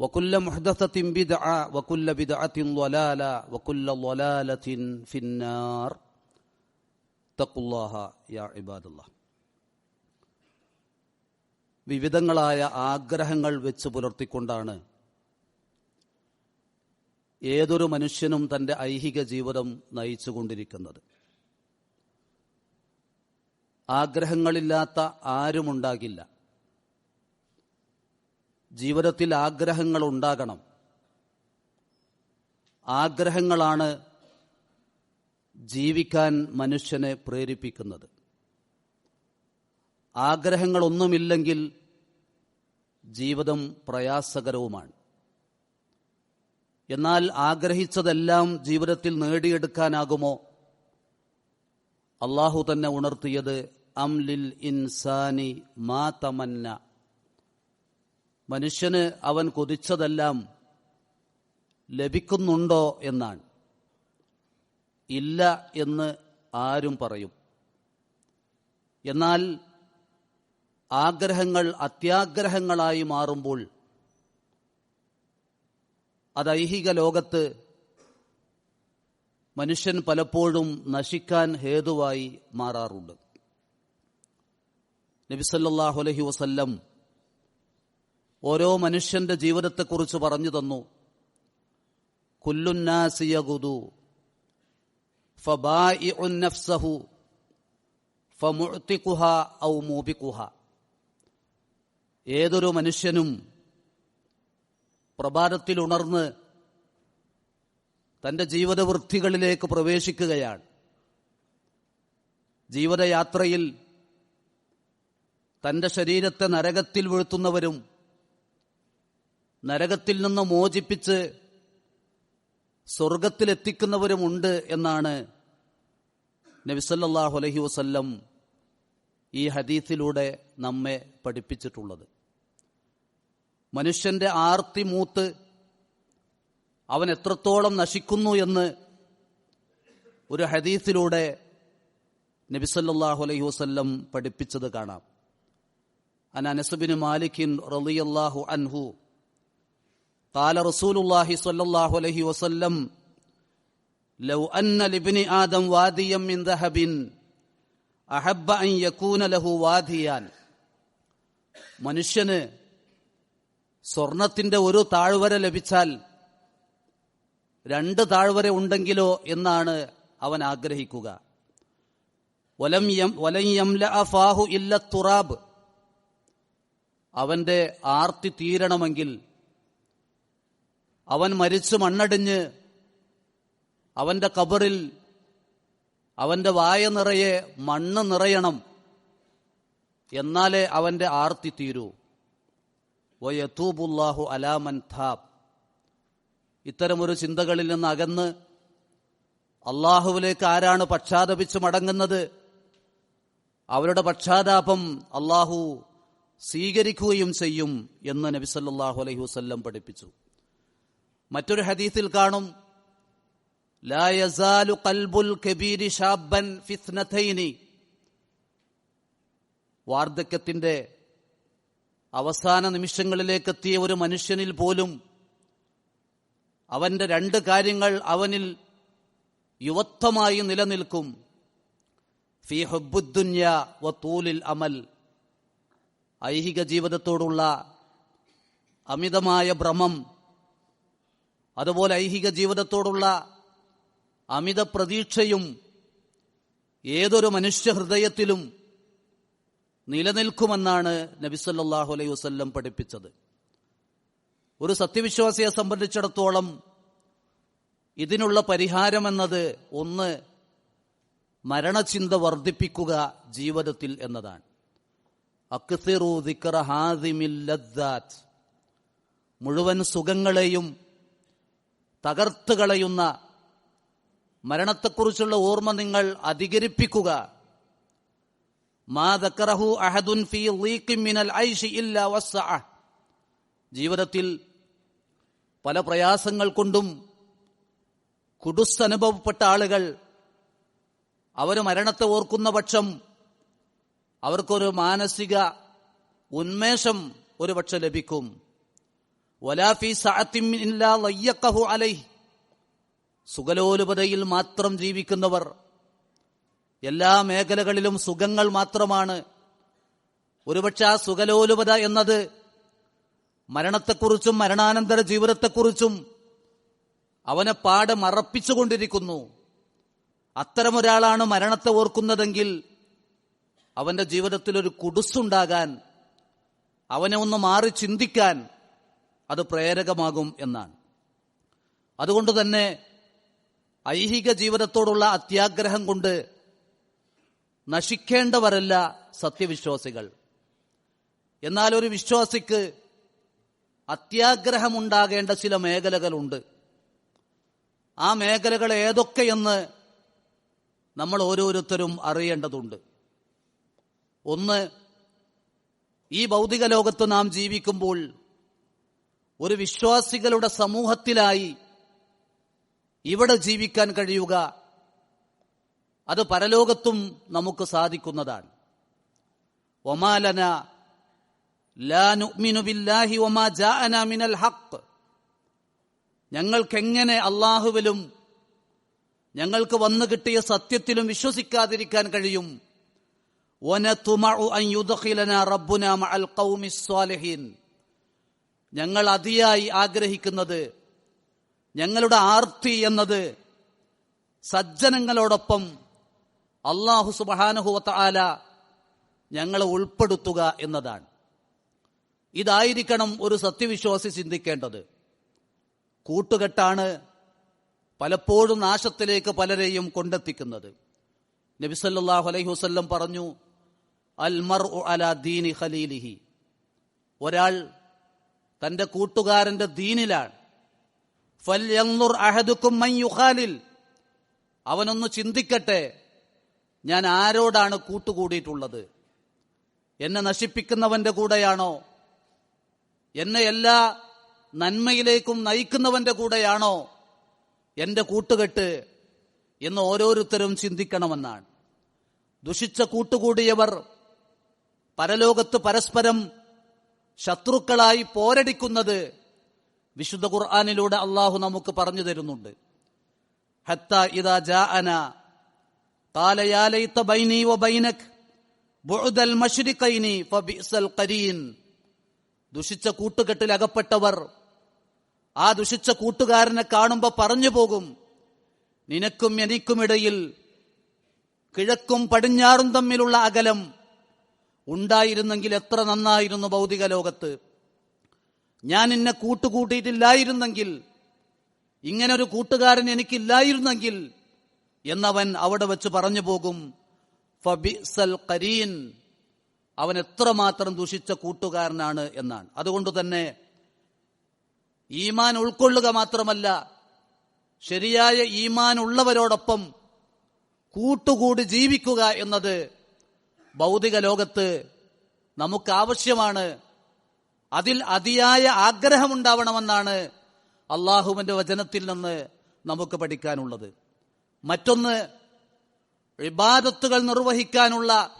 وكل محدثة بدعة وكل بدعة ضلالة وكل ضلالة في النار اتقوا الله يا عباد الله വിവിധങ്ങളായ ആഗ്രഹങ്ങൾ വെച്ച് പുലർത്തിക്കൊണ്ടാണ് ഏതൊരു മനുഷ്യനും തന്റെ ഐഹിക ജീവിതം നയിച്ചുകൊണ്ടിരിക്കുന്നത് ആഗ്രഹങ്ങളില്ലാത്ത ആരുമുണ്ടാകില്ല ജീവിതത്തിൽ ആഗ്രഹങ്ങൾ ഉണ്ടാകണം. ആഗ്രഹങ്ങളാണ് ജീവിക്കാൻ മനുഷ്യനെ പ്രേരിപ്പിക്കുന്നത്. ആഗ്രഹങ്ങളൊന്നുമില്ലെങ്കിൽ ജീവിതം പ്രയാസകരവുമാണ്. എന്നാൽ ആഗ്രഹിച്ചതെല്ലാം ജീവിതത്തിൽ നേടിയെടുക്കാനാകുമോ? അള്ളാഹു തന്നെ ഉണർത്തിയത് അംലിൽ ഇൻസാനി മാ തമന്ന മനുഷ്യന് അവൻ കൊതിച്ചതെല്ലാം ലഭിക്കുന്നുണ്ടോ എന്നാണ്. ഇല്ല എന്ന് ആരും പറയും. എന്നാൽ ആഗ്രഹങ്ങൾ അത്യാഗ്രഹങ്ങളായി മാറുമ്പോൾ അത് ഐഹിക ലോകത്ത് മനുഷ്യൻ പലപ്പോഴും നശിക്കാൻ ഹേതുവായി മാറാറുണ്ട്. നബിസല്ലാഹു അലഹി വസല്ലം ഓരോ മനുഷ്യന്റെ ജീവിതത്തെക്കുറിച്ച് പറഞ്ഞു തന്നു. കുല്ലുന്നാസിയകുതു ഫബാഇഉന്നഫ്സഹു ഔ മൂബിഖുഹ ഏതൊരു മനുഷ്യനും പ്രഭാതത്തിൽ ഉണർന്ന് തന്റെ ജീവിതവൃത്തികളിലേക്ക് പ്രവേശിക്കുകയാണ്. ജീവിതയാത്രയിൽ തന്റെ ശരീരത്തെ നരകത്തിൽ വീഴ്ത്തുന്നവരും നരകത്തിൽ നിന്ന് മോചിപ്പിച്ച് സ്വർഗത്തിലെത്തിക്കുന്നവരുമുണ്ട് എന്നാണ് നബിസല്ലാഹു അലഹി വസല്ലം ഈ ഹദീസിലൂടെ നമ്മെ പഠിപ്പിച്ചിട്ടുള്ളത്. മനുഷ്യന്റെ ആർത്തി മൂത്ത് അവൻ എത്രത്തോളം നശിക്കുന്നു എന്ന് ഒരു ഹദീസിലൂടെ നബിസല്ലാഹു അലൈഹി വസ്ല്ലം പഠിപ്പിച്ചത് കാണാം. അൻ അനസുബിന് മാലിക്കിൻ റളിയല്ലാഹു അൻഹു قال رسول الله صلى الله عليه وسلم لو أن لابن آدم واديا من ذهب أحب أن يكون له واديان മനുഷ്യന് സ്വർണത്തിന്റെ ഒരു താഴ്വര ലഭിച്ചാൽ രണ്ട് താഴ്വര ഉണ്ടെങ്കിലോ എന്നാണ് അവൻ ആഗ്രഹിക്കുക വലം വലം യംല ഫാഹു ഇല്ല തുറാബ് അവന്റെ ആർത്തി തീരണമെങ്കിൽ അവൻ മരിച്ചു മണ്ണടിഞ്ഞ് അവന്റെ കബറിൽ അവന്റെ വായ നിറയെ മണ്ണ് നിറയണം. എന്നാലേ അവന്റെ ആർത്തി തീരൂ. വയത്തൂബുല്ലാഹു അലാമൻ ഥാബ്. ഇത്തരമൊരു ചിന്തകളിൽ നിന്ന് അകന്ന് അള്ളാഹുവിലേക്ക് ആരാണ് പക്ഷാതപിച്ച് മടങ്ങുന്നത്? അവരുടെ പക്ഷാതാപം അള്ളാഹു സ്വീകരിക്കുകയും ചെയ്യും എന്ന് നബിസല്ലാഹു അലൈഹി വസ്ല്ലം പഠിപ്പിച്ചു. മറ്റൊരു ഹദീസിൽ കാണും. ലാ യസാലു ഖൽബുൽ കബീരി ഷാബൻ ഫിസ്നഥൈനി വാർദ്ധക്യത്തിന്റെ അവസാന നിമിഷങ്ങളിലേക്കെത്തിയ ഒരു മനുഷ്യനിൽ പോലും അവന്റെ രണ്ട് കാര്യങ്ങൾ അവനിൽ യുവത്വമായി നിലനിൽക്കും. ഫി ഹുബുദ്ദുന്യ വ തൂലിൽ അമൽ. ഐഹിക ജീവിതത്തോടുള്ള അമിതമായ ഭ്രമം അതുപോലെ ഐഹിക ജീവിതത്തോടുള്ള അമിത പ്രതീക്ഷയും ഏതൊരു മനുഷ്യ ഹൃദയത്തിലും നിലനിൽക്കുമെന്നാണ് നബിസല്ലാഹു അലൈഹി വസ്ല്ലം പഠിപ്പിച്ചത്. ഒരു സത്യവിശ്വാസിയെ സംബന്ധിച്ചിടത്തോളം ഇതിനുള്ള പരിഹാരമെന്നത് ഒന്ന് മരണചിന്ത വർദ്ധിപ്പിക്കുക ജീവിതത്തിൽ എന്നതാണ്. മുഴുവൻ സുഖങ്ങളെയും തകർത്ത് കളയുന്ന മരണത്തെക്കുറിച്ചുള്ള ഓർമ്മ നിങ്ങൾ അധികരിപ്പിക്കുക. ജീവിതത്തിൽ പല പ്രയാസങ്ങൾ കൊണ്ടും കുടുസ്സനുഭവപ്പെട്ട ആളുകൾ അവർ മരണത്തെ ഓർക്കുന്ന പക്ഷം അവർക്കൊരു മാനസിക ഉന്മേഷം ഒരുപക്ഷെ ലഭിക്കും. സുഖലോലുപതയിൽ മാത്രം ജീവിക്കുന്നവർ എല്ലാ മേഖലകളിലും സുഖങ്ങൾ മാത്രമാണ്. ഒരുപക്ഷെ ആ സുഖലോലുപത എന്നത് മരണത്തെക്കുറിച്ചും മരണാനന്തര ജീവിതത്തെക്കുറിച്ചും അവനെ പാടെ മറപ്പിച്ചുകൊണ്ടിരിക്കുന്നു. അത്തരമൊരാളാണ് മരണത്തെ ഓർക്കുന്നതെങ്കിൽ അവന്റെ ജീവിതത്തിൽ ഒരു കുടുസുണ്ടാകാൻ അവനെ ഒന്ന് മാറി ചിന്തിക്കാൻ അത് പ്രേരകമാകും എന്നാണ്. അതുകൊണ്ട് തന്നെ ഐഹിക ജീവിതത്തോടുള്ള അത്യാഗ്രഹം കൊണ്ട് നശിക്കേണ്ടവരല്ല സത്യവിശ്വാസികൾ. എന്നാൽ ഒരു വിശ്വാസിക്ക് അത്യാഗ്രഹമുണ്ടാകേണ്ട ചില മേഖലകളുണ്ട്. ആ മേഖലകൾ ഏതൊക്കെയെന്ന് നമ്മൾ ഓരോരുത്തരും അറിയേണ്ടതുണ്ട്. ഒന്ന് ഈ ഭൗതിക ലോകത്ത് നാം ജീവിക്കുമ്പോൾ ഒരു വിശ്വാസികളുടെ സമൂഹത്തിലായി ഇവിടെ ജീവിക്കാൻ കഴിയുക അത് പരലോകത്തും നമുക്ക് സാധിക്കുന്നതാണ്. ഒമാലന ലാനുബില്ലാഹി ഒമാ ജാഅന മിനൽ ഹക്ക് ഞങ്ങൾക്കെങ്ങനെ അള്ളാഹുവിലും ഞങ്ങൾക്ക് വന്നു കിട്ടിയ സത്യത്തിലും വിശ്വസിക്കാതിരിക്കാൻ കഴിയും? അൻ യുദ്ഖിലന റബ്ബുന അൽ ഖൗമിസ് സ്വാലിഹീൻ. ഞങ്ങൾ അതിയായി ആഗ്രഹിക്കുന്നത് ഞങ്ങളുടെ ആർത്തി എന്നത് സജ്ജനങ്ങളോടൊപ്പം അള്ളാഹു സുബാനുഹുവത്ത ആല ഞങ്ങളെ ഉൾപ്പെടുത്തുക എന്നതാണ്. ഇതായിരിക്കണം ഒരു സത്യവിശ്വാസി ചിന്തിക്കേണ്ടത്. കൂട്ടുകെട്ടാണ് പലപ്പോഴും നാശത്തിലേക്ക് പലരെയും കൊണ്ടെത്തിക്കുന്നത്. നബിസല്ലാഹു അലൈഹി വസ്ല്ലം പറഞ്ഞു അൽമർ അല ദീനി ഖലീലിഹി. ഒരാൾ തന്റെ കൂട്ടുകാരന്റെ ദീനിലാണ്. ഫൽയൻദുർ അഹദുക്കും മൻ യുഖാലിൽ. അവനൊന്ന് ചിന്തിക്കട്ടെ ഞാൻ ആരോടാണ് കൂട്ടുകൂടിയിട്ടുള്ളത്? എന്നെ നശിപ്പിക്കുന്നവന്റെ കൂടെയാണോ? എന്നെ എല്ലാ നന്മയിലേക്കും നയിക്കുന്നവന്റെ കൂടെയാണോ എന്റെ കൂട്ടുകെട്ട് എന്ന് ഓരോരുത്തരും ചിന്തിക്കണമെന്നാണ്. ദുഷിച്ച കൂട്ടുകൂടിയവർ പരലോകത്ത് പരസ്പരം ശത്രുക്കളായി പോരടിക്കുന്നത് വിശുദ്ധ ഖുർആാനിലൂടെ അള്ളാഹു നമുക്ക് പറഞ്ഞു തരുന്നുണ്ട്. ഹത്ത ഇതാ ജാ അന വ ബുഅദൽ ഫബിസൽ ദുഷിച്ച കൂട്ടുകെട്ടിൽ അകപ്പെട്ടവർ ആ ദുഷിച്ച കൂട്ടുകാരനെ കാണുമ്പോൾ പറഞ്ഞു പോകും നിനക്കും എനിക്കുമിടയിൽ കിഴക്കും പടിഞ്ഞാറും തമ്മിലുള്ള അകലം ഉണ്ടായിരുന്നെങ്കിൽ എത്ര നന്നായിരുന്നു ഭൗതിക ലോകത്ത്. ഞാൻ എന്നെ കൂട്ടുകൂട്ടിയിട്ടില്ലായിരുന്നെങ്കിൽ ഇങ്ങനൊരു കൂട്ടുകാരൻ എനിക്കില്ലായിരുന്നെങ്കിൽ എന്നവൻ അവിടെ വെച്ച് പറഞ്ഞു പോകും ഫബിസൽ കരീൻ അവൻ എത്രമാത്രം ദുഷിച്ച കൂട്ടുകാരനാണ് എന്നാണ്. അതുകൊണ്ട് തന്നെ ഈമാൻ ഉൾക്കൊള്ളുക മാത്രമല്ല ശരിയായ ഈമാൻ ഉള്ളവരോടൊപ്പം കൂട്ടുകൂടി ജീവിക്കുക എന്നത് ഭൗതിക ലോകത്ത് നമുക്കാവശ്യമാണ്. അതിൽ അതിയായ ആഗ്രഹമുണ്ടാവണമെന്നാണ് അള്ളാഹുവിന്റെ വചനത്തിൽ നിന്ന് നമുക്ക് പഠിക്കാനുള്ളത്. മറ്റൊന്ന് ഇബാദത്തുകൾ നിർവഹിക്കാനുള്ള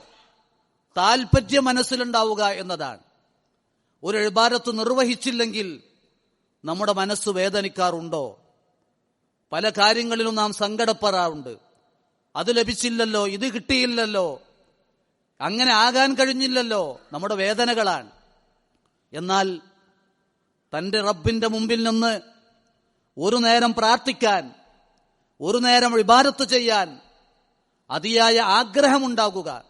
താൽപര്യം മനസ്സിലുണ്ടാവുക എന്നതാണ്. ഒരു ഇബാദത്ത് നിർവഹിച്ചില്ലെങ്കിൽ നമ്മുടെ മനസ്സ് വേദനിക്കാറുണ്ടോ? പല കാര്യങ്ങളിലും നാം സങ്കടപ്പെടാറുണ്ട്. അത് ലഭിച്ചില്ലല്ലോ ഇത് കിട്ടിയില്ലല്ലോ അങ്ങനെ ആകാൻ കഴിഞ്ഞില്ലല്ലോ നമ്മുടെ വേദനകളാണ്. എന്നാൽ തന്റെ റബ്ബിന്റെ മുമ്പിൽ നിന്ന് ഒരു നേരം പ്രാർത്ഥിക്കാൻ ഒരു നേരം വിഭാരത്ത് ചെയ്യാൻ അതിയായ ആഗ്രഹമുണ്ടാകുക.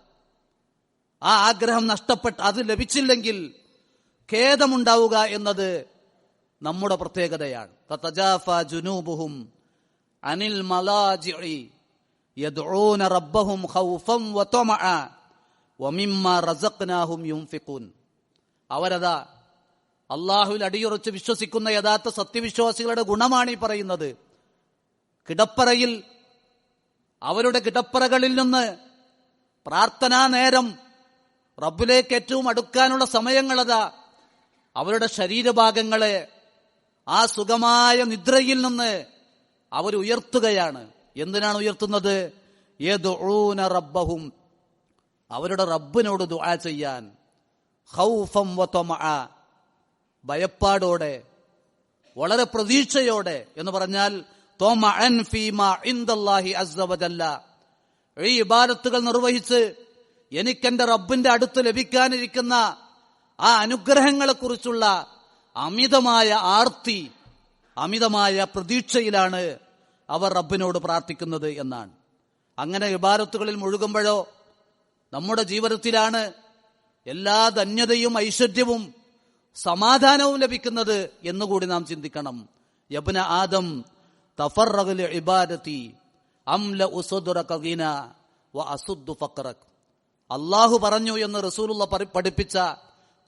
ആ ആഗ്രഹം നഷ്ടപ്പെട്ട് അത് ലഭിച്ചില്ലെങ്കിൽ ഖേദമുണ്ടാവുക എന്നത് നമ്മുടെ പ്രത്യേകതയാണ്. ജുനൂബുഹും അനിൽ മലാജി റബ്ബഹും യുംഫിഖൂൻ. അവരതാ അള്ളാഹുവിൽ അടിയുറച്ച് വിശ്വസിക്കുന്ന യഥാർത്ഥ സത്യവിശ്വാസികളുടെ ഗുണമാണ് ഈ പറയുന്നത്. കിടപ്പറയിൽ അവരുടെ കിടപ്പറകളിൽ നിന്ന് പ്രാർത്ഥനാ നേരം റബ്ബിലേക്ക് ഏറ്റവും അടുക്കാനുള്ള സമയങ്ങളതാ. അവരുടെ ശരീരഭാഗങ്ങളെ ആ സുഖമായ നിദ്രയിൽ നിന്ന് അവർ ഉയർത്തുകയാണ്. എന്തിനാണ് ഉയർത്തുന്നത്? റബ്ബഹും അവരുടെ റബ്ബിനോട് ദുആ ചെയ്യാൻ. വതമഅ ഭയപ്പാടോടെ വളരെ പ്രതീക്ഷയോടെ എന്ന് പറഞ്ഞാൽ ഈ ഇബാദത്തുകൾ നിർവഹിച്ച് എനിക്കെന്റെ റബ്ബിന്റെ അടുത്ത് ലഭിക്കാനിരിക്കുന്ന ആ അനുഗ്രഹങ്ങളെക്കുറിച്ചുള്ള അമിതമായ ആർത്തി അമിതമായ പ്രതീക്ഷയിലാണ് അവർ റബ്ബിനോട് പ്രാർത്ഥിക്കുന്നത് എന്നാണ്. അങ്ങനെ ഇബാദത്തുകളിൽ മുഴുകുമ്പോഴോ നമ്മുടെ ജീവിതത്തിലാണ് എല്ലാ ധന്യതയും ഐശ്വര്യവും സമാധാനവും ലഭിക്കുന്നത് എന്നുകൂടി നാം ചിന്തിക്കണം. യബ്ന ആദം തഫറഗൽ ഇബാദത്തി വ അസുദ്ദു അള്ളാഹു പറഞ്ഞു എന്ന് റസൂലുള്ള പഠിപ്പിച്ച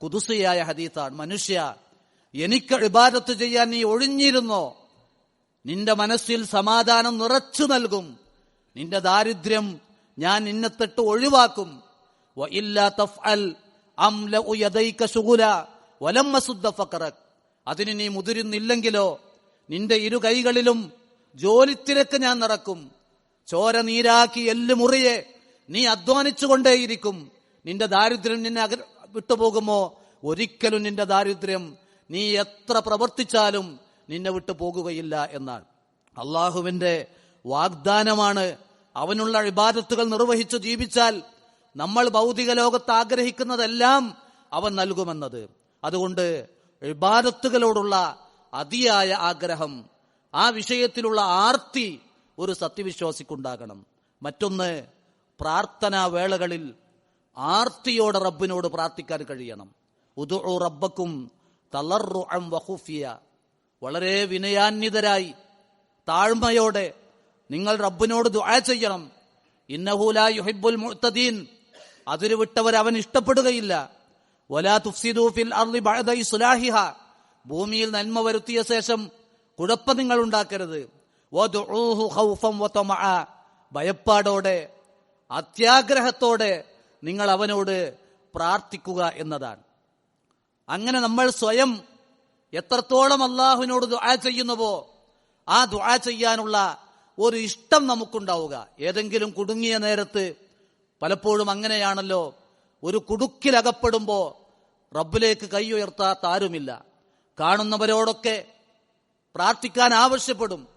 കുതുസിയായ ഹദീത്താണ് മനുഷ്യ എനിക്ക് ഇബാദത്ത് ചെയ്യാൻ നീ ഒഴിഞ്ഞിരുന്നോ? നിന്റെ മനസ്സിൽ സമാധാനം നിറച്ചു നൽകും. നിന്റെ ദാരിദ്ര്യം ഞാൻ നിന്നെ ഒഴിവാക്കും. അതിന് നീ മുതിരുന്നില്ലെങ്കിലോ നിന്റെ ഇരു കൈകളിലും ജോലിത്തിരക്ക് ഞാൻ നടക്കും ചോര നീരാക്കി എല്ല് മുറിയെ നീ അധ്വാനിച്ചുകൊണ്ടേയിരിക്കും. നിന്റെ ദാരിദ്ര്യം നിന്നെ വിട്ടുപോകുമോ? ഒരിക്കലും നിന്റെ ദാരിദ്ര്യം നീ എത്ര പ്രവർത്തിച്ചാലും നിന്നെ വിട്ടു പോകുകയില്ല എന്നാണ്. അള്ളാഹുവിന്റെ വാഗ്ദാനമാണ് അവനുള്ള ഇബാദത്തുകൾ നിർവഹിച്ചു ജീവിച്ചാൽ നമ്മൾ ഭൗതിക ലോകത്ത് ആഗ്രഹിക്കുന്നതെല്ലാം അവൻ നൽകുമെന്നത്. അതുകൊണ്ട് ഇബാദത്തുകളോടുള്ള അതിയായ ആഗ്രഹം ആ വിഷയത്തിലുള്ള ആർത്തി ഒരു സത്യവിശ്വാസിക്കുണ്ടാകണം. മറ്റൊന്ന് പ്രാർത്ഥനാ വേളകളിൽ ആർത്തിയോടെ റബ്ബിനോട് പ്രാർത്ഥിക്കാൻ കഴിയണം. ഉദു റബ്ബക്കും തളർറു അം വഹുഫിയ. വളരെ വിനയാന്വിതരായി താഴ്മയോടെ നിങ്ങൾ റബ്ബിനോട് ദുആ ചെയ്യണം. ഇന്നഹൂല യുഹിബുൽ മുഅ്തദീൻ. അതിരു വിട്ടവർ അവൻ ഇഷ്ടപ്പെടുകയില്ല. വലാ തുഫ്സിദു ഫിൽ അർളി ബഅദ ഇസ്ലാഹിഹ. ഭൂമിയിൽ നന്മ വരുത്തിയ ശേഷം കുഴപ്പം നിങ്ങൾ ഉണ്ടാക്കരുത്. വദുഊഹു ഖൗഫൻ വതമഅ. ഭയപ്പാടോടെ അത്യാഗ്രഹത്തോടെ നിങ്ങൾ അവനോട് പ്രാർത്ഥിക്കുക എന്നതാണ്. അങ്ങനെ നമ്മൾ സ്വയം എത്രത്തോളം അള്ളാഹുവിനോട് ദുആ ചെയ്യുന്നുവോ ആ ദുആ ചെയ്യാനുള്ള ഒരു ഇഷ്ടം നമുക്കുണ്ടാവുക. ഏതെങ്കിലും കുടുങ്ങിയ നേരത്ത് പലപ്പോഴും അങ്ങനെയാണല്ലോ. ഒരു കുടുക്കിലകപ്പെടുമ്പോ റബ്ബിലേക്ക് കൈ ഉയർത്താത്ത ആരുമില്ല. കാണുന്നവരോടൊക്കെ പ്രാർത്ഥിക്കാൻ ആവശ്യപ്പെടും.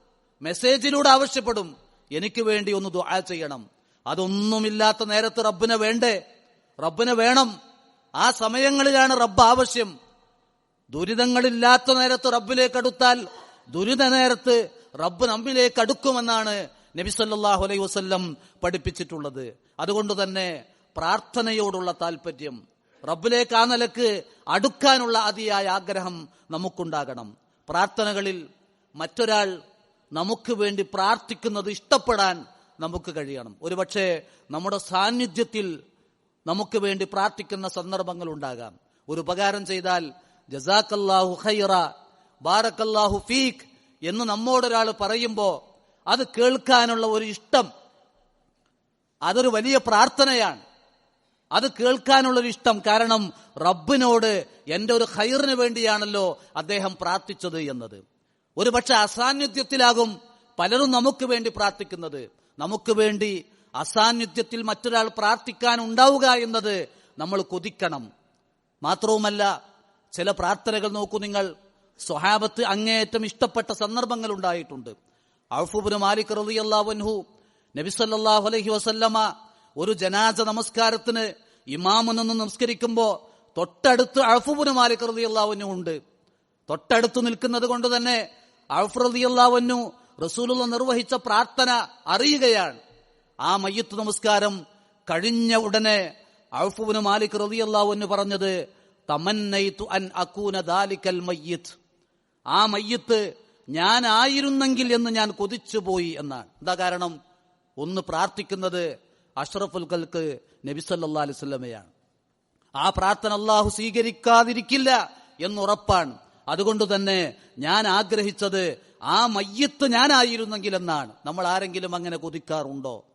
മെസ്സേജിലൂടെ ആവശ്യപ്പെടും. എനിക്ക് വേണ്ടി ഒന്ന് ദുആ ചെയ്യണം. അതൊന്നുമില്ലാത്ത നേരത്ത് റബ്ബിനെ വേണ്ടേ? റബ്ബിനെ വേണം. ആ സമയങ്ങളിലാണ് റബ്ബ് ആവശ്യം. ദുരിതങ്ങളില്ലാത്ത നേരത്ത് റബ്ബിലേക്ക് അടുത്താൽ ദുരിത നേരത്ത് റബ്ബ് നമ്മിലേക്ക് അടുക്കുമെന്നാണ് നബി സല്ലല്ലാഹു അലൈഹി വസ്ല്ലം പഠിപ്പിച്ചിട്ടുള്ളത്. അതുകൊണ്ട് തന്നെ പ്രാർത്ഥനയോടുള്ള താല്പര്യം റബ്ബിലേക്ക് ആ നിലയ്ക്ക് അടുക്കാനുള്ള അതിയായ ആഗ്രഹം നമുക്കുണ്ടാകണം. പ്രാർത്ഥനകളിൽ മറ്റൊരാൾ നമുക്ക് വേണ്ടി പ്രാർത്ഥിക്കുന്നത് ഇഷ്ടപ്പെടാൻ നമുക്ക് കഴിയണം. ഒരുപക്ഷെ നമ്മുടെ സാന്നിധ്യത്തിൽ നമുക്ക് വേണ്ടി പ്രാർത്ഥിക്കുന്ന സന്ദർഭങ്ങൾ ഉണ്ടാകാം. ഒരു ഉപകാരം ചെയ്താൽ ജസാക്കല്ലാഹു ഖൈറ ബാറക്കല്ലാഹു ഫീഖ് എന്ന് നമ്മോടൊരാൾ പറയുമ്പോൾ അത് കേൾക്കാനുള്ള ഒരു ഇഷ്ടം. അതൊരു വലിയ പ്രാർത്ഥനയാണ്. അത് കേൾക്കാനുള്ളൊരു ഇഷ്ടം കാരണം റബ്ബിനോട് എന്റെ ഒരു ഹൈറിന് വേണ്ടിയാണല്ലോ അദ്ദേഹം പ്രാർത്ഥിച്ചത് എന്നത്. ഒരുപക്ഷെ അസാന്നിധ്യത്തിലാകും പലരും നമുക്ക് വേണ്ടി പ്രാർത്ഥിക്കുന്നത്. നമുക്ക് വേണ്ടി അസാന്നിധ്യത്തിൽ മറ്റൊരാൾ പ്രാർത്ഥിക്കാൻ ഉണ്ടാവുക എന്നത് നമ്മൾ കൊതിക്കണം. മാത്രവുമല്ല ചില പ്രാർത്ഥനകൾ നോക്കൂ നിങ്ങൾ. സ്വഹാബത്ത് അങ്ങേയറ്റം ഇഷ്ടപ്പെട്ട സന്ദർഭങ്ങൾ ഉണ്ടായിട്ടുണ്ട്. ഔഫുബിന് മാലിക് റളിയല്ലാഹു നബിസല്ലാഹു അലഹി വസല്ലമ ഒരു ജനാസ നമസ്കാരത്തിന് നിന്ന് നമസ്കരിക്കുമ്പോ തൊട്ടടുത്ത് അഴഫുബിന് മാലിക് റളിയല്ലാഹു ഉണ്ട്. തൊട്ടടുത്ത് നിൽക്കുന്നത് കൊണ്ട് തന്നെ ഔഫ് റളിയല്ലാഹു റസൂലുള്ള നിർവഹിച്ച പ്രാർത്ഥന അറിയുകയാണ്. ആ മയ്യത്ത് നമസ്കാരം കഴിഞ്ഞ ഉടനെ ഔഫുബിന് മാലിക് റളിയല്ലാഹു പറഞ്ഞത് തമന്നൈതു അൻ അക്കൂന ദാലിക്കൽ മയ്യിത്ത്. ആ മയ്യത്ത് ഞാനായിരുന്നെങ്കിൽ എന്ന് ഞാൻ കൊതിച്ചുപോയി എന്നാണ്. എന്താ കാരണം? ഒന്ന് പ്രാർത്ഥിക്കുന്നത് അഷ്റഫുൽ കൽക്ക് നബിസല്ലാ അലിസ്വല്ലമയാണ് ആ പ്രാർത്ഥന അള്ളാഹു സ്വീകരിക്കാതിരിക്കില്ല എന്നുറപ്പാണ്. അതുകൊണ്ട് തന്നെ ഞാൻ ആഗ്രഹിച്ചത് ആ മയ്യത്ത് ഞാനായിരുന്നെങ്കിൽ എന്നാണ്. നമ്മൾ ആരെങ്കിലും അങ്ങനെ കൊതിക്കാറുണ്ടോ?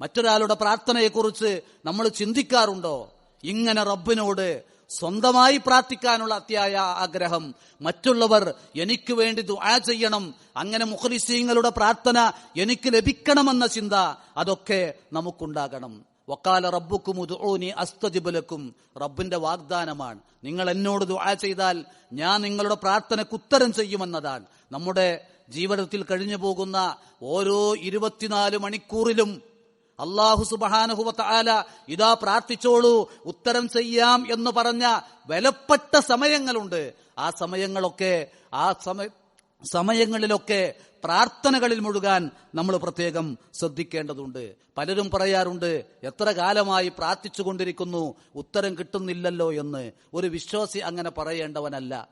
മറ്റൊരാളുടെ പ്രാർത്ഥനയെക്കുറിച്ച് നമ്മൾ ചിന്തിക്കാറുണ്ടോ? ഇങ്ങനെ റബ്ബിനോട് സ്വന്തമായി പ്രാർത്ഥിക്കാനുള്ള അത്യായ ആഗ്രഹം. മറ്റുള്ളവർ എനിക്ക് വേണ്ടി ദുആ ചെയ്യണം. അങ്ങനെ മുഖലിസീങ്ങളുടെ പ്രാർത്ഥന എനിക്ക് ലഭിക്കണമെന്ന ചിന്ത അതൊക്കെ നമുക്കുണ്ടാകണം. വക്കാല റബ്ബുക്കും ഉദ്ഊനി അസ്തജിബുലക്കും റബ്ബിന്റെ വാഗ്ദാനമാണ്. നിങ്ങൾ എന്നോട് ദുആ ചെയ്താൽ ഞാൻ നിങ്ങളുടെ പ്രാർത്ഥനയ്ക്ക് ഉത്തരം ചെയ്യുമെന്നതാണ്. നമ്മുടെ ജീവിതത്തിൽ കഴിഞ്ഞു പോകുന്ന ഓരോ ഇരുപത്തിനാല് മണിക്കൂറിലും അള്ളാഹു സുബാനുഹുവത്ത ആല ഇതാ പ്രാർത്ഥിച്ചോളൂ. ഉത്തരം ചെയ്യാം എന്ന് പറഞ്ഞ വിലപ്പെട്ട സമയങ്ങളുണ്ട്. ആ സമയങ്ങളൊക്കെ ആ സമയ സമയങ്ങളിലൊക്കെ പ്രാർത്ഥനകളിൽ മുഴുകാൻ നമ്മൾ പ്രത്യേകം ശ്രദ്ധിക്കേണ്ടതുണ്ട്. പലരും പറയാറുണ്ട് എത്ര കാലമായി പ്രാർത്ഥിച്ചു കൊണ്ടിരിക്കുന്നു ഉത്തരം കിട്ടുന്നില്ലല്ലോ എന്ന്. ഒരു വിശ്വാസി അങ്ങനെ പറയേണ്ടവനല്ല.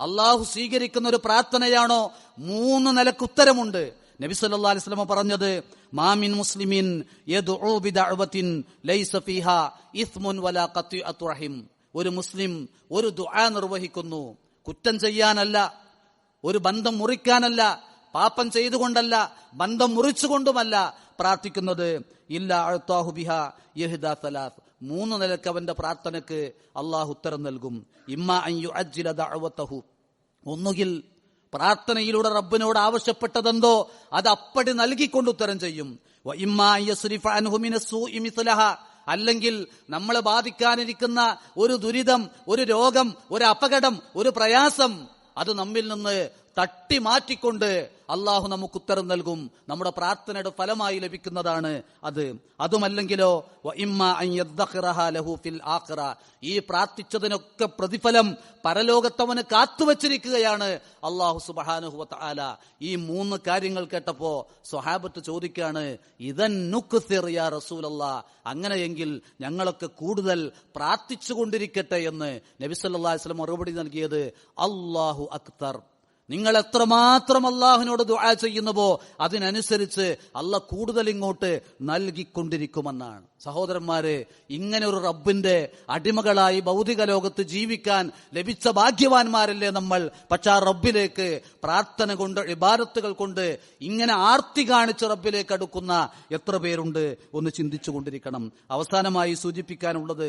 അള്ളാഹു സ്വീകരിക്കുന്ന ഒരു പ്രാർത്ഥനയാണോ? മൂന്ന് നിലയ്ക്ക് ഉത്തരമുണ്ട് നബി സല്ലല്ലാഹു അലൈഹി പറഞ്ഞത് മാമിൻ മുസ്ലിമിൻ ഒരു മുസ്ലിം ഒരു ദുആ നിർവഹിക്കുന്നു. കുറ്റം ചെയ്യാനല്ല ഒരു ബന്ധം മുറിക്കാനല്ല പാപം ചെയ്തുകൊണ്ടല്ല ബന്ധം മുറിച്ചുകൊണ്ടുമല്ല പ്രാർത്ഥിക്കുന്നത്. ഇല്ല മൂന്ന് നിലയ്ക്ക് അവന്റെ പ്രാർത്ഥനക്ക് അള്ളാഹു ഉത്തരം നൽകും. ഇമ്മ ഒന്നുകിൽ പ്രാർത്ഥനയിലൂടെ റബ്ബിനോട് ആവശ്യപ്പെട്ടതെന്തോ അത് അപ്പടി നൽകിക്കൊണ്ട് ഉത്തരം ചെയ്യും. അല്ലെങ്കിൽ നമ്മളെ ബാധിക്കാനിരിക്കുന്ന ഒരു ദുരിതം ഒരു രോഗം ഒരു അപകടം ഒരു പ്രയാസം അത് നമ്മിൽ നിന്ന് തട്ടി മാറ്റിക്കൊണ്ട് അള്ളാഹു നമുക്ക് ഉത്തരം നൽകും. നമ്മുടെ പ്രാർത്ഥനയുടെ ഫലമായി ലഭിക്കുന്നതാണ് അത്. അതുമല്ലെങ്കിലോ. ഈ പ്രാർത്ഥിച്ചതിനൊക്കെ പ്രതിഫലം പരലോകത്തവന് കാത്തുവച്ചിരിക്കുകയാണ് അള്ളാഹു സുബഹാനുഹു വതആല ഈ മൂന്ന് കാര്യങ്ങൾ കേട്ടപ്പോ സ്വഹാബത്ത് ചോദിക്കാണ് ഇതൻ നുക്സിർ യാ റസൂലല്ലാ? അങ്ങനെയെങ്കിൽ ഞങ്ങളൊക്കെ കൂടുതൽ പ്രാർത്ഥിച്ചു കൊണ്ടിരിക്കട്ടെ എന്ന് നബി സല്ലല്ലാഹു അലൈഹി വസല്ലം മറുപടി നൽകിയത് അള്ളാഹു അക്തർ. നിങ്ങൾ എത്രമാത്രം അള്ളാഹുവിനോട് ദുആ ചെയ്യുന്നുവോ അതിനനുസരിച്ച് അല്ല കൂടുതൽ ഇങ്ങോട്ട് നൽകിക്കൊണ്ടിരിക്കുമെന്നാണ്. സഹോദരന്മാരെ ഇങ്ങനെ ഒരു റബ്ബിന്റെ അടിമകളായി ഭൗതിക ലോകത്ത് ജീവിക്കാൻ ലഭിച്ച ഭാഗ്യവാന്മാരല്ലേ നമ്മൾ? പക്ഷെ ആ റബ്ബിലേക്ക് പ്രാർത്ഥന കൊണ്ട് ഇബാരത്തുകൾ കൊണ്ട് ഇങ്ങനെ ആർത്തി കാണിച്ച് റബ്ബിലേക്ക് അടുക്കുന്ന എത്ര പേരുണ്ട്? ഒന്ന് ചിന്തിച്ചു കൊണ്ടിരിക്കണം അവസാനമായി സൂചിപ്പിക്കാനുള്ളത്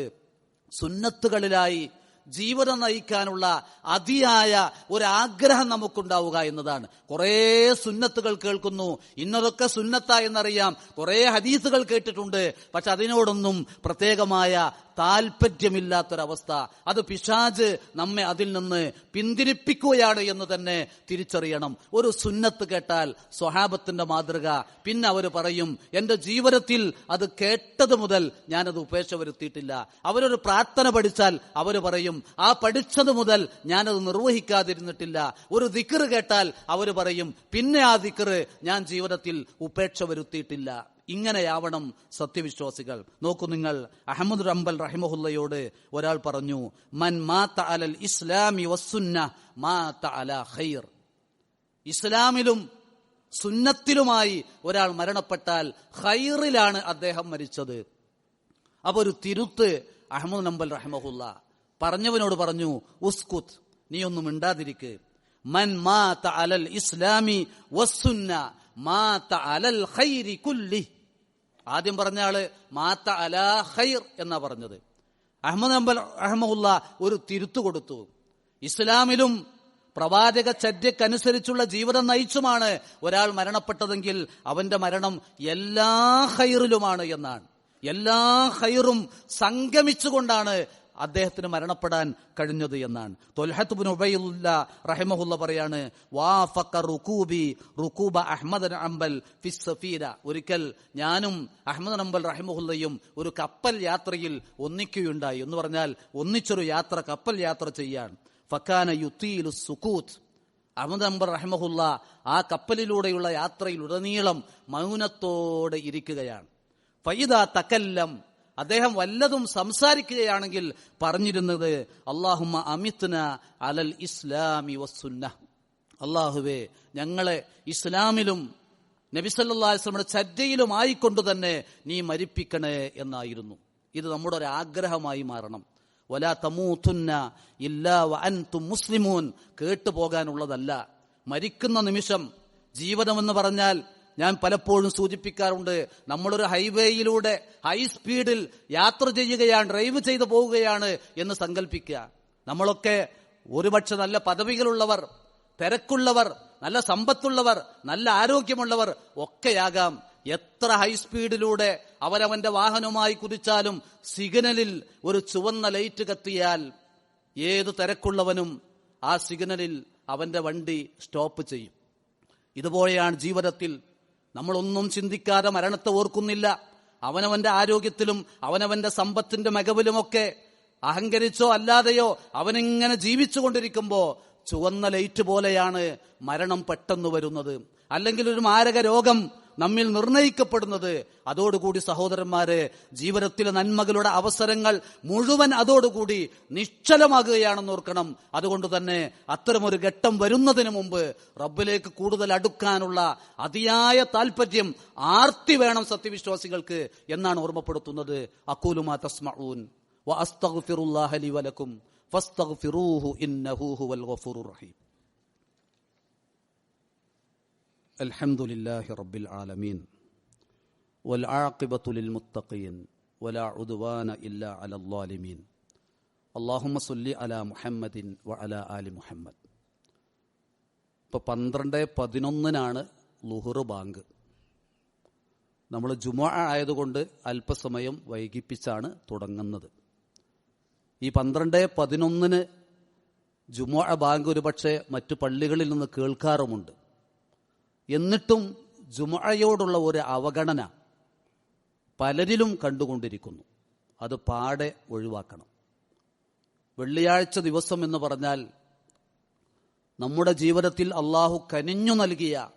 സുന്നത്തുകളിലായി ജീവിതം നയിക്കാനുള്ള അതിയായ ഒരാഗ്രഹം നമുക്കുണ്ടാവുക എന്നതാണ്. കുറേ സുന്നത്തുകൾ കേൾക്കുന്നു. ഇന്നതൊക്കെ സുന്നത്ത എന്നറിയാം. കുറേ ഹദീസുകൾ കേട്ടിട്ടുണ്ട്. പക്ഷെ അതിനോടൊന്നും പ്രത്യേകമായ താല്പര്യമില്ലാത്തൊരവസ്ഥ അത് പിശാജ് നമ്മെ അതിൽ നിന്ന് പിന്തിരിപ്പിക്കുകയാണ് എന്ന് തന്നെ തിരിച്ചറിയണം. ഒരു സുന്നത്ത് കേട്ടാൽ സ്വഹാബത്തിന്റെ മാതൃക. പിന്നെ അവർ പറയും എന്റെ ജീവിതത്തിൽ അത് കേട്ടത് മുതൽ ഞാനത് ഉപേക്ഷ വരുത്തിയിട്ടില്ല. അവരൊരു പ്രാർത്ഥന പഠിച്ചാൽ അവർ പറയും ആ പഠിച്ചത് മുതൽ ഞാനത് നിർവഹിക്കാതിരുന്നിട്ടില്ല. ഒരു ദിക്കറ് കേട്ടാൽ അവർ പറയും പിന്നെ ആ ദിക്കറ് ഞാൻ ജീവിതത്തിൽ ഉപേക്ഷ വരുത്തിയിട്ടില്ല. ഇങ്ങനെയാവണം സത്യവിശ്വാസികൾ. നോക്കൂ നിങ്ങൾ അഹമ്മദ് റംബൽ റഹിമഹുല്ലയോട് ഒരാൾ പറഞ്ഞു മൻ മാത്ത അലൽ ഇസ്ലാമി വസുന്ന മാത്ത അല ഖൈർ. ഇസ്ലാമിലും സുന്നത്തിലുമായി ഒരാൾ മരണപ്പെട്ടാൽ ഖൈറിലാണ് അദ്ദേഹം മരിച്ചത്. അപ്പൊ ഒരു തിരുത്ത് അഹമ്മദ് നമ്പൽ റഹ്മഹുല്ല പറഞ്ഞവനോട് പറഞ്ഞു ഉസ്കുത് നീ ഒന്നും മിണ്ടാതിരിക്ക്. മൻ മാത അലൽ ഇസ്ലാമി വസ്സുന്ന മാത അലൽ ഖൈരി കുല്ലി. ആദ്യം പറഞ്ഞ ആൾ മാത്ത അലാ ഖൈർ എന്നാ പറഞ്ഞത്. അഹമ്മദ് അമ്പൽ അഹമ്മുള്ള ഒരു തിരുത്തു കൊടുത്തു. ഇസ്ലാമിലും പ്രവാചക ചര്യക്കനുസരിച്ചുള്ള ജീവിതം നയിച്ചുമാണ് ഒരാൾ മരണപ്പെട്ടതെങ്കിൽ അവന്റെ മരണം എല്ലാ ഹൈറിലുമാണ് എന്നാണ്. എല്ലാ ഹൈറും സംഗമിച്ചുകൊണ്ടാണ് അദ്ദേഹത്തിന് മരണപ്പെടാൻ കഴിഞ്ഞത് എന്നാണ്. തൊൽഹത്തുബിൻ ഉബൈല്ല റഹിമഹുല്ല പറയാണ് വാഫക്ക റുക്കൂബി റുക്കൂബ അഹമ്മദ് അംബൽ ഫിസ് ഒരിക്കൽ ഞാനും അഹമ്മദ് അംബൽ റഹിമഹുല്ലയും ഒരു കപ്പൽ യാത്രയിൽ ഒന്നിക്കുകയുണ്ടായി. എന്ന് പറഞ്ഞാൽ ഒന്നിച്ചൊരു യാത്ര കപ്പൽ യാത്ര ചെയ്യാൻ. ഫക്കാന യുത്തീലു സുക്കൂത്ത് അഹമ്മദ് അംബർ റഹ്മഹുല്ല ആ കപ്പലിലൂടെയുള്ള യാത്രയിൽ ഉടനീളം മൗനത്തോടെ ഇരിക്കുകയാണ്. ഫൈദ തക്കല്ലം അദ്ദേഹം വല്ലതും സംസാരിക്കുകയാണെങ്കിൽ പറഞ്ഞിരുന്നത് അള്ളാഹുമ്മ അമിത്ന അലൽ ഇസ്ലാമി വസുന്ന അള്ളാഹുവേ ഞങ്ങളെ ഇസ്ലാമിലും നബിസല്ലാസ്ലമിയുടെ ചര്യയിലും ആയിക്കൊണ്ട് തന്നെ നീ മരിപ്പിക്കണേ എന്നായിരുന്നു. ഇത് നമ്മുടെ ഒരു ആഗ്രഹമായി മാറണം. വലാ തമൂത്തുന്ന ഇല്ലാ വഅൻതും മുസ്ലിമൂൻ. കേട്ടുപോകാനുള്ളതല്ല. മരിക്കുന്ന നിമിഷം ജീവിതമെന്ന് പറഞ്ഞാൽ ഞാൻ പലപ്പോഴും സൂചിപ്പിക്കാറുണ്ട് നമ്മളൊരു ഹൈവേയിലൂടെ ഹൈ സ്പീഡിൽ യാത്ര ചെയ്യുകയാണ് ഡ്രൈവ് ചെയ്തു പോവുകയാണ് എന്ന് സങ്കല്പിക്കുക നമ്മളൊക്കെ ഒരുപക്ഷെ നല്ല പദവികളുള്ളവർ തിരക്കുള്ളവർ നല്ല സമ്പത്തുള്ളവർ നല്ല ആരോഗ്യമുള്ളവർ ഒക്കെയാകാം. എത്ര ഹൈ സ്പീഡിലൂടെ അവരവന്റെ വാഹനവുമായി കുതിച്ചാലും സിഗ്നലിൽ ഒരു ചുവന്ന ലൈറ്റ് കത്തിയാൽ ഏത് തിരക്കുള്ളവനും ആ സിഗ്നലിൽ അവന്റെ വണ്ടി സ്റ്റോപ്പ് ചെയ്യും. ഇതുപോലെയാണ് ജീവിതത്തിൽ നമ്മളൊന്നും ചിന്തിക്കാതെ മരണത്തെ ഓർക്കുന്നില്ല. അവനവന്റെ ആരോഗ്യത്തിലും അവനവന്റെ സമ്പത്തിന്റെ മികവിലുമൊക്കെ അഹങ്കരിച്ചോ അല്ലാതെയോ അവനിങ്ങനെ ജീവിച്ചുകൊണ്ടിരിക്കുമ്പോ ചുവന്ന ലൈറ്റ് പോലെയാണ് മരണം പെട്ടെന്ന് വരുന്നത്. അല്ലെങ്കിൽ ഒരു മാരക രോഗം നമ്മിൽ നിർണയിക്കപ്പെടുന്നത്. അതോടുകൂടി സഹോദരന്മാരെ ജീവിതത്തിലെ നന്മകളുടെ അവസരങ്ങൾ മുഴുവൻ അതോടുകൂടി നിശ്ചലമാകുകയാണെന്ന് ഓർക്കണം. അതുകൊണ്ട് തന്നെ അത്തരമൊരു ഘട്ടം വരുന്നതിന് മുമ്പ് റബ്ബിലേക്ക് കൂടുതൽ അടുക്കാനുള്ള അതിയായ താല്പര്യം ആർത്തി വേണം സത്യവിശ്വാസികൾക്ക് എന്നാണ് ഓർമ്മപ്പെടുത്തുന്നത്. അക്കൂലുമാ തസ്മഊൻ. വലക്കും ഫസ്തഗ്ഫിറൂഹു റഹീം. الحمد لله رب العالمين والعاقبة للمتقين ولا عدوان إلا على الظالمين اللهم صل على محمد وعلى آل محمد ഇപ്പൊ പന്ത്രണ്ട് പതിനൊന്നിനാണ് ലുഹുർ ബാങ്ക് നമ്മൾ ജുമ ആയതുകൊണ്ട് അല്പസമയം വൈകിപ്പിച്ചാണ് തുടങ്ങുന്നത് ഈ പന്ത്രണ്ട് പതിനൊന്നിന് ജുമ ബാങ്ക് ഒരുപക്ഷെ മറ്റു പള്ളികളിൽ നിന്ന് കേൾക്കാറുമുണ്ട് എന്നിട്ടും ജുമഴയോടുള്ള ഒരു അവഗണന പലരിലും കണ്ടുകൊണ്ടിരിക്കുന്നു. അത് പാടെ ഒഴിവാക്കണം. വെള്ളിയാഴ്ച ദിവസം എന്ന് പറഞ്ഞാൽ നമ്മുടെ ജീവിതത്തിൽ അള്ളാഹു കനിഞ്ഞു നൽകിയ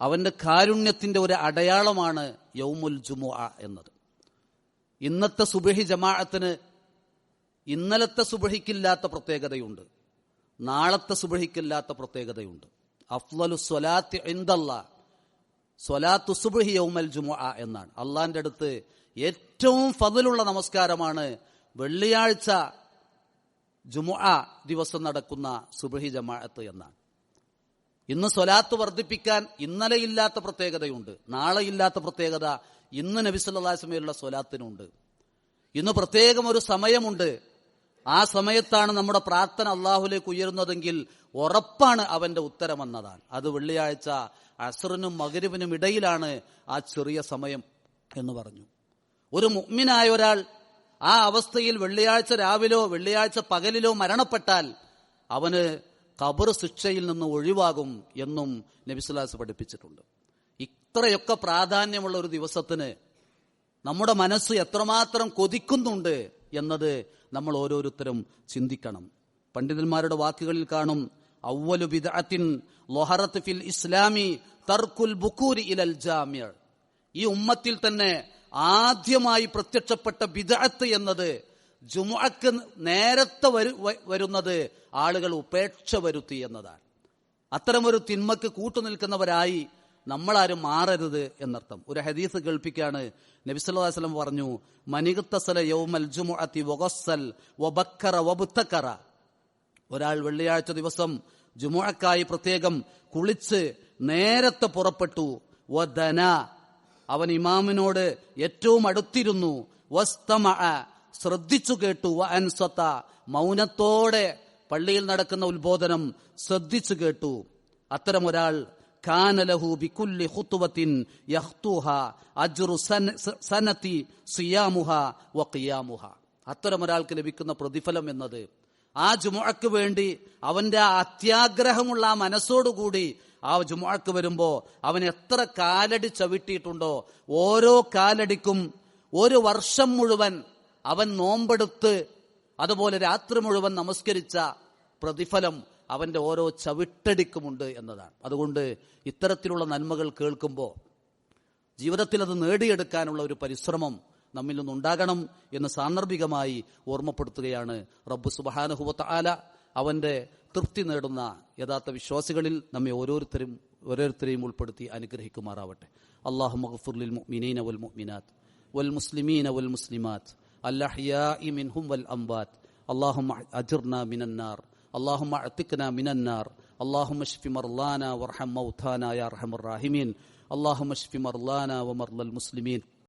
അവന്റെ കാരുണ്യത്തിന്റെ ഒരു അടയാളമാണ് യൗമുൽ ജുമു എന്നത്. ഇന്നത്തെ സുബഹി ജമാഅത്തിന് ഇന്നലത്തെ സുബഹിക്കില്ലാത്ത പ്രത്യേകതയുണ്ട്. നാളത്തെ സുബഹിക്കില്ലാത്ത പ്രത്യേകതയുണ്ട്. യൗമൽ ജുമുഅ എന്നാണ്. അള്ളാന്റെ അടുത്ത് ഏറ്റവും ഫതിലുള്ള നമസ്കാരമാണ് വെള്ളിയാഴ്ച ജുമുഅ ദിവസം നടക്കുന്ന സുബഹി ജമാഅത്ത് എന്നാണ്. ഇന്ന് സ്വലാത്ത് വർദ്ധിപ്പിക്കാൻ ഇന്നലെ ഇല്ലാത്ത പ്രത്യേകതയുണ്ട്. നാളെ ഇല്ലാത്ത പ്രത്യേകത ഇന്ന് നബിസല്ലാസ്മയുള്ള സ്വലാത്തിനുണ്ട്. ഇന്ന് പ്രത്യേകം ഒരു സമയമുണ്ട്. ആ സമയത്താണ് നമ്മുടെ പ്രാർത്ഥന അള്ളാഹുലേക്ക് ഉയരുന്നതെങ്കിൽ ഉറപ്പാണ് അവന്റെ ഉത്തരമെന്നതാണ്. അത് വെള്ളിയാഴ്ച അസറിനും മകരുവിനും ഇടയിലാണ് ആ ചെറിയ സമയം എന്ന് പറഞ്ഞു. ഒരു മുഗ്മിനായ ഒരാൾ ആ അവസ്ഥയിൽ വെള്ളിയാഴ്ച രാവിലോ വെള്ളിയാഴ്ച പകലിലോ മരണപ്പെട്ടാൽ അവന് കബർ ശിക്ഷയിൽ നിന്ന് ഒഴിവാകും എന്നും നബിസുലാസ് പഠിപ്പിച്ചിട്ടുണ്ട്. ഇത്രയൊക്കെ പ്രാധാന്യമുള്ള ഒരു ദിവസത്തിന് നമ്മുടെ മനസ്സ് എത്രമാത്രം കൊതിക്കുന്നുണ്ട് എന്നത് നമ്മൾ ഓരോരുത്തരും ചിന്തിക്കണം. പണ്ഡിതന്മാരുടെ വാക്കുകളിൽ കാണും അവലു ബിദഅത്തിൻ ലൊഹറത്ത് ഫിൽ ഇസ്ലാമി തർക്കുൽ ബുക്കൂരി ഇലൽ ജാമ്യ ഈ ഉമ്മത്തിൽ തന്നെ ആദ്യമായി പ്രത്യക്ഷപ്പെട്ട ബിദഅത്ത് എന്നത് ജുമുഅക്ക് നേരത്തെ വരു വരുന്നത് ആളുകൾ ഉപേക്ഷ വരുത്തി എന്നതാണ്. അത്തരമൊരു തിന്മക്ക് കൂട്ടുനിൽക്കുന്നവരായി നമ്മളാരും മാറരുത് എന്നർത്ഥം. ഒരു ഹദീസ് കേൾപ്പിക്കാണ്. നബിസ്വല്ലാസ്ലം പറഞ്ഞു മനികുത്തസല യൗമൽ ജുമുഅത്തി വബക്കറ ഒരാൾ വെള്ളിയാഴ്ച ദിവസം ജുമുഅക്കായി പ്രത്യേകം കുളിച്ച് നേരത്തെ പുറപ്പെട്ടു. വദന അവൻ ഇമാമിനോട് ഏറ്റവും അടുത്തിരുന്നു. വസ്തമഅ ശ്രദ്ധിച്ചു കേട്ടു. വ മൗനത്തോടെ പള്ളിയിൽ നടക്കുന്ന ഉത്ബോധനം ശ്രദ്ധിച്ചു കേട്ടു. അത്തരം ഖുത്വത്തിൻ യഖ്തുഹ അജ്റു സനതി സിയാമുഹ വ ഖിയാമുഹ. അത്തരം ഒരാൾക്ക് ലഭിക്കുന്ന പ്രതിഫലം എന്നത് ആ ജുമുഅക്ക് വേണ്ടി അവന്റെ അത്യാഗ്രഹമുള്ള ആ മനസ്സോടുകൂടി ആ ജുമുഅക്ക് വരുമ്പോ അവൻ എത്ര കാലടി ചവിട്ടിയിട്ടുണ്ടോ ഓരോ കാലടിക്കും ഒരു വർഷം മുഴുവൻ അവൻ നോമ്പെടുത്ത് അതുപോലെ രാത്രി മുഴുവൻ നമസ്കരിച്ച പ്രതിഫലം അവന്റെ ഓരോ ചവിട്ടടിക്കുമുണ്ട് എന്നതാണ്. അതുകൊണ്ട് ഇത്തരത്തിലുള്ള നന്മകൾ കേൾക്കുമ്പോൾ ജീവിതത്തിൽ അത് നേടിയെടുക്കാനുള്ള ഒരു പരിശ്രമം നമ്മിൽ നിന്നുണ്ടാകണം എന്ന് സാന്ദർഭികമായി ഓർമ്മപ്പെടുത്തുകയാണ് റബ്ബു സുബഹാനുഹുവത്ത് ആല അവന്റെ തൃപ്തി നേടുന്ന യഥാർത്ഥ വിശ്വാസികളിൽ നമ്മെ ഓരോരുത്തരും ഓരോരുത്തരെയും ഉൾപ്പെടുത്തി അനുഗ്രഹിക്കുമാറാവട്ടെ. അള്ളാഹു മഹഫുർലിൽ മുഅ്മിനീന വൽ മുഅ്മിനാത്ത് വൽ മുസ്ലിമീന വൽ മുസ്ലിമാത്ത് ഇ മിൻഹും വൽ അംബാത്ത്. അള്ളാഹു അജിർന മിനന്നാർ اللهم اعتقنا من النار اللهم اشف مرضانا وارحم موتانا يا ارحم الراحمين اللهم اشف مرضانا ومرضى المسلمين